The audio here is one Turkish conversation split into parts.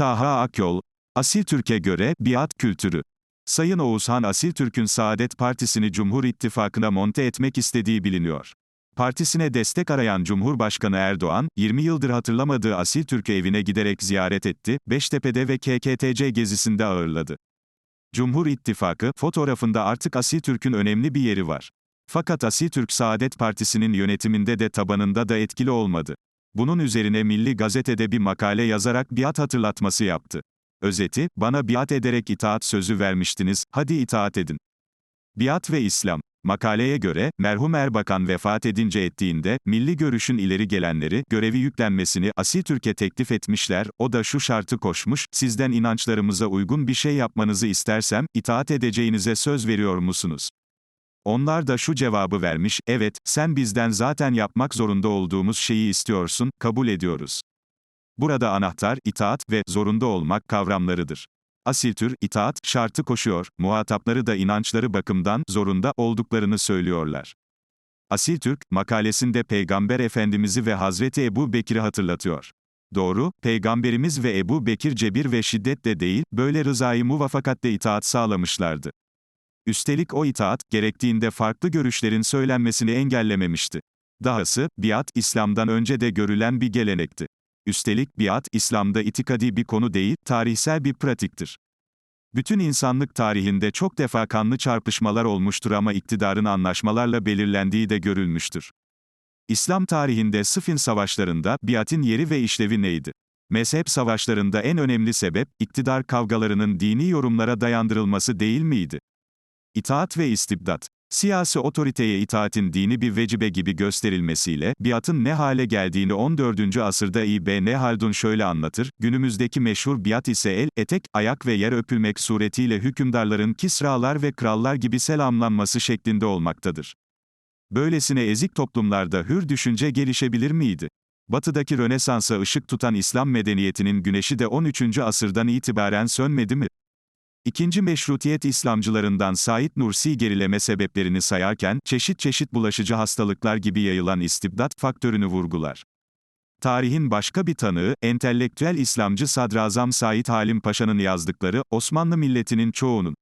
Taha Akyol, Asil Türk'e göre biat kültürü. Sayın Oğuzhan Asil Türk'ün Saadet Partisi'ni Cumhur İttifakı'na monte etmek istediği biliniyor. Partisine destek arayan Cumhurbaşkanı Erdoğan, 20 yıldır hatırlamadığı Asil Türk'ü evine giderek ziyaret etti, Beştepe'de ve KKTC gezisinde ağırladı. Cumhur İttifakı, fotoğrafında artık Asil Türk'ün önemli bir yeri var. Fakat Asil Türk Saadet Partisi'nin yönetiminde de tabanında da etkili olmadı. Bunun üzerine Milli Gazete'de bir makale yazarak biat hatırlatması yaptı. Özeti, bana biat ederek itaat sözü vermiştiniz, hadi itaat edin. Biat ve İslam. Makaleye göre, merhum Erbakan vefat edince ettiğinde, milli görüşün ileri gelenleri, görevi yüklenmesini Asil Türk'e teklif etmişler, o da şu şartı koşmuş, sizden inançlarımıza uygun bir şey yapmanızı istersem, itaat edeceğinize söz veriyor musunuz? Onlar da şu cevabı vermiş, evet, sen bizden zaten yapmak zorunda olduğumuz şeyi istiyorsun, kabul ediyoruz. Burada anahtar, itaat ve zorunda olmak kavramlarıdır. Asil tür, itaat, şartı koşuyor, muhatapları da inançları bakımdan zorunda olduklarını söylüyorlar. Asil Türk, makalesinde Peygamber Efendimiz'i ve Hazreti Ebu Bekir'i hatırlatıyor. Doğru, Peygamberimiz ve Ebu Bekir cebir ve şiddetle değil, böyle rızayı muvafakatle itaat sağlamışlardı. Üstelik o itaat, gerektiğinde farklı görüşlerin söylenmesini engellememişti. Dahası, biat, İslam'dan önce de görülen bir gelenekti. Üstelik biat, İslam'da itikadi bir konu değil, tarihsel bir pratiktir. Bütün insanlık tarihinde çok defa kanlı çarpışmalar olmuştur ama iktidarın anlaşmalarla belirlendiği de görülmüştür. İslam tarihinde Sıfin savaşlarında biatin yeri ve işlevi neydi? Mezhep savaşlarında en önemli sebep, iktidar kavgalarının dini yorumlara dayandırılması değil miydi? İtaat ve istibdat. Siyasi otoriteye itaatin dini bir vecibe gibi gösterilmesiyle, biatın ne hale geldiğini 14. asırda İbn Haldun şöyle anlatır, günümüzdeki meşhur biat ise el, etek, ayak ve yer öpülmek suretiyle hükümdarların kisralar ve krallar gibi selamlanması şeklinde olmaktadır. Böylesine ezik toplumlarda hür düşünce gelişebilir miydi? Batıdaki Rönesans'a ışık tutan İslam medeniyetinin güneşi de 13. asırdan itibaren sönmedi mi? İkinci meşrutiyet İslamcılarından Said Nursi gerileme sebeplerini sayarken, çeşit çeşit bulaşıcı hastalıklar gibi yayılan istibdat faktörünü vurgular. Tarihin başka bir tanığı, entelektüel İslamcı Sadrazam Said Halim Paşa'nın yazdıkları, Osmanlı milletinin çoğunun,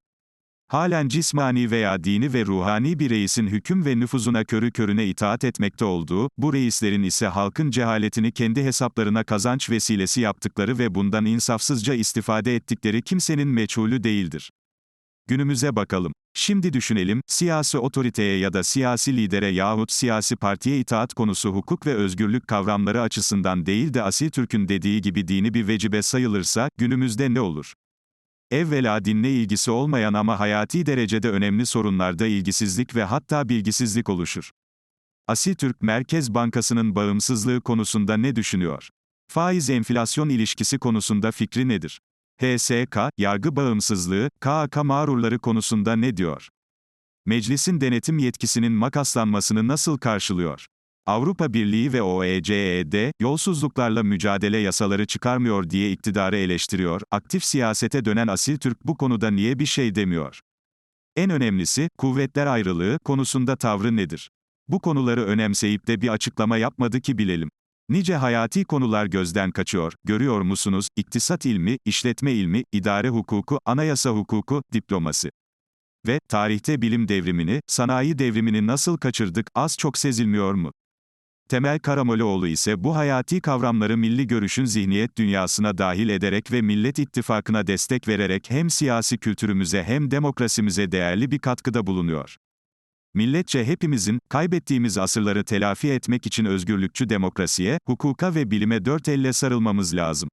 halen cismani veya dini ve ruhani bir reisin hüküm ve nüfuzuna körü körüne itaat etmekte olduğu, bu reislerin ise halkın cehaletini kendi hesaplarına kazanç vesilesi yaptıkları ve bundan insafsızca istifade ettikleri kimsenin meçhulü değildir. Günümüze bakalım. Şimdi düşünelim, siyasi otoriteye ya da siyasi lidere yahut siyasi partiye itaat konusu hukuk ve özgürlük kavramları açısından değil de Asil Türk'ün dediği gibi dini bir vecibe sayılırsa, günümüzde ne olur? Evvela dinle ilgisi olmayan ama hayati derecede önemli sorunlarda ilgisizlik ve hatta bilgisizlik oluşur. Asil Türk Merkez Bankası'nın bağımsızlığı konusunda ne düşünüyor? Faiz enflasyon ilişkisi konusunda fikri nedir? HSK, yargı bağımsızlığı, KAK mağrurları konusunda ne diyor? Meclisin denetim yetkisinin makaslanmasını nasıl karşılıyor? Avrupa Birliği ve E OECD, yolsuzluklarla mücadele yasaları çıkarmıyor diye iktidarı eleştiriyor, aktif siyasete dönen Asil Türk bu konuda niye bir şey demiyor? En önemlisi, kuvvetler ayrılığı konusunda tavrı nedir? Bu konuları önemseyip de bir açıklama yapmadı ki bilelim. Nice hayati konular gözden kaçıyor, görüyor musunuz? İktisat ilmi, işletme ilmi, idare hukuku, anayasa hukuku, diplomasi. Ve, tarihte bilim devrimini, sanayi devrimini nasıl kaçırdık, az çok sezilmiyor mu? Temel Karamollaoğlu ise bu hayati kavramları milli görüşün zihniyet dünyasına dahil ederek ve Millet İttifakı'na destek vererek hem siyasi kültürümüze hem demokrasimize değerli bir katkıda bulunuyor. Milletçe hepimizin, kaybettiğimiz asırları telafi etmek için özgürlükçü demokrasiye, hukuka ve bilime dört elle sarılmamız lazım.